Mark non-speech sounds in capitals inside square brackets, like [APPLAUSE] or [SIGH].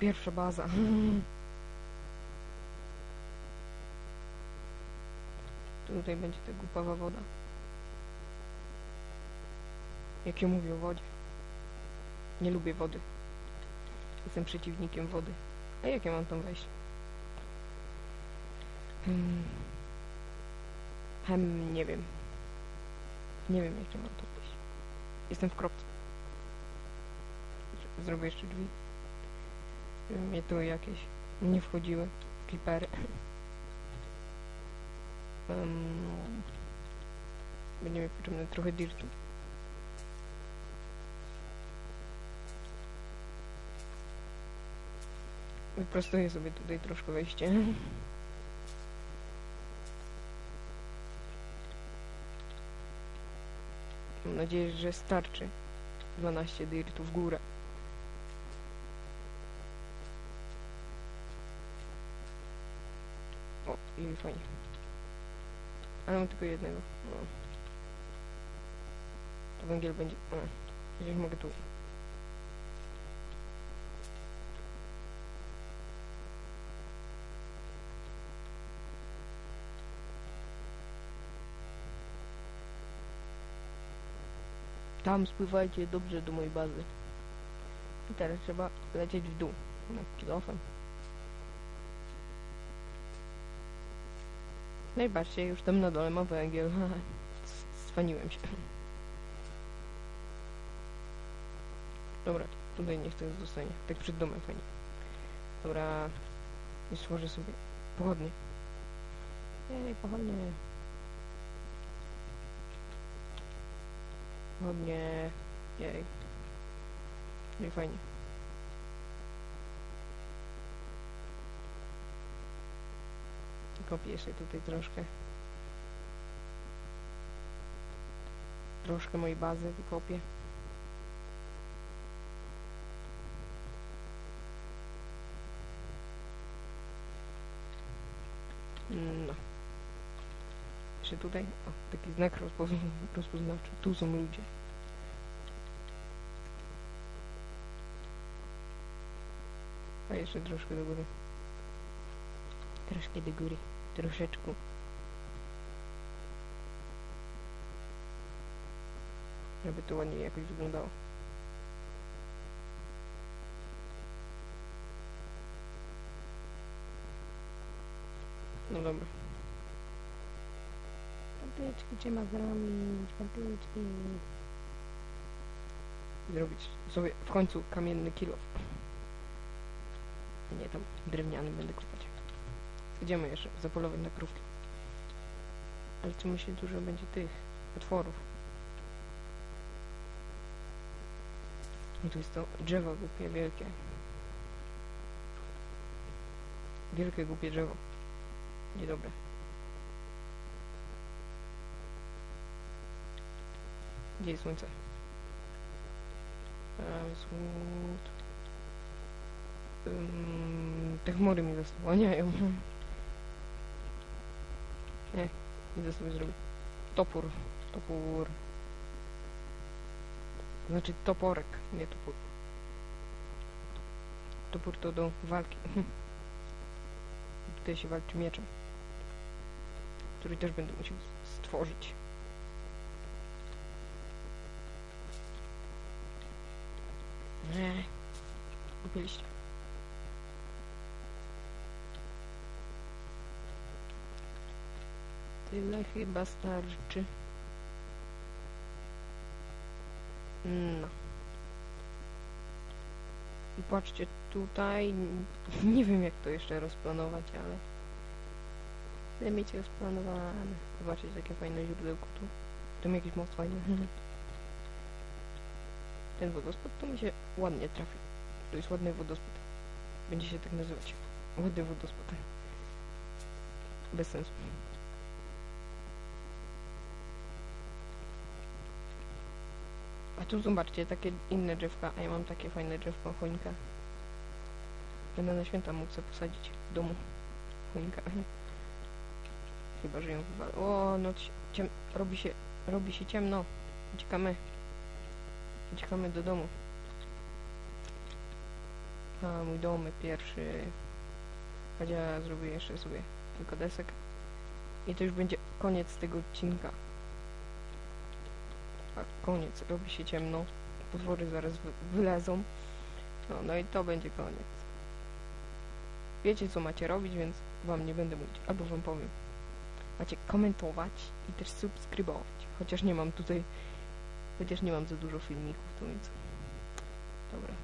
Pierwsza baza. [LAUGHS] Tutaj będzie ta głupawa woda. Jak ja mówię o wodzie. Nie lubię wody. Jestem przeciwnikiem wody. A jak ja mam tam wejść? Hmm. Hem, nie wiem. Nie wiem, jak ja mam tam wejść. Jestem w kropce. Zrobię jeszcze drzwi. Mnie tu jakieś nie wchodziły. Klipery. Um, będzie mi potrzebne trochę dirtu. Wyprostuję sobie tutaj troszkę wejście. Mam nadzieję, że starczy. 12 dirtu w górę. O, i fajnie. Ale mam tylko jednego. No. To węgiel będzie... O, gdzieś mogę tu... Tam spływajcie dobrze do mojej bazy. I teraz trzeba lecieć w dół. No, kilofem. Patrzcie, już tam na dole ma węgiel. [LAUGHS] Swaniłem się. Dobra, tutaj niech to zostanie. Tak przed domem fajnie. Dobra, i stworzę sobie pochodnie. Ej, pochodnie. Pochodnie. Jej. No fajnie. Kopię jeszcze tutaj troszkę. Troszkę mojej bazy wykopię. No. Jeszcze tutaj, o, taki znak rozpoz- rozpoznawczy. Tu są ludzie. A jeszcze troszkę do góry. Troszkę do góry. Troszeczkę. Żeby to ładnie jakoś wyglądało. No dobra. Patyczki trzeba zrobić, patyczki. Zrobić sobie w końcu kamienny kilo. Nie tam drewniany będę. Idziemy jeszcze zapolować na krówki. Ale co myślę, dużo będzie tych potworów. I tu jest to drzewo głupie, wielkie. Wielkie głupie drzewo. Niedobre. Gdzie jest słońce? Ym, te chmury mi zasłaniają. Nie, idę sobie zrobić. Topór. Topór. Znaczy toporek, nie topór. Topór to do walki. [LAUGHS] Tutaj się walczy mieczem. Który też będę musiał stworzyć. Nie. Kupiliście. Tyle chyba starczy. No. I patrzcie, tutaj [LAUGHS] nie wiem jak to jeszcze rozplanować, ale chcę mieć rozplanowane. Zobaczyć jakie fajne źródełko tu. Tam jakiś most fajny. Ten wodospad to mi się ładnie trafi. To jest ładny wodospad. Będzie się tak nazywać. Ładny wodospad. Bez sensu. A tu zobaczcie, takie inne drzewka, a ja mam takie fajne drzewko, choinka. Będę na święta mógł sobie posadzić w domu. Choinka. [LAUGHS] Chyba, że ją wywalę. O, no ciem... robi się, robi się ciemno. Uciekamy. Uciekamy do domu. A, mój domek pierwszy. Chociaż ja zrobię jeszcze sobie kilka desek. I to już będzie koniec tego odcinka. Tak, koniec. Robi się ciemno. Potwory zaraz wy wylezą. No, no i to będzie koniec. Wiecie co macie robić, więc wam nie będę mówić. Albo wam powiem. Macie komentować i też subskrybować. Chociaż nie mam tutaj... Chociaż nie mam za dużo filmików, to więc... Dobra.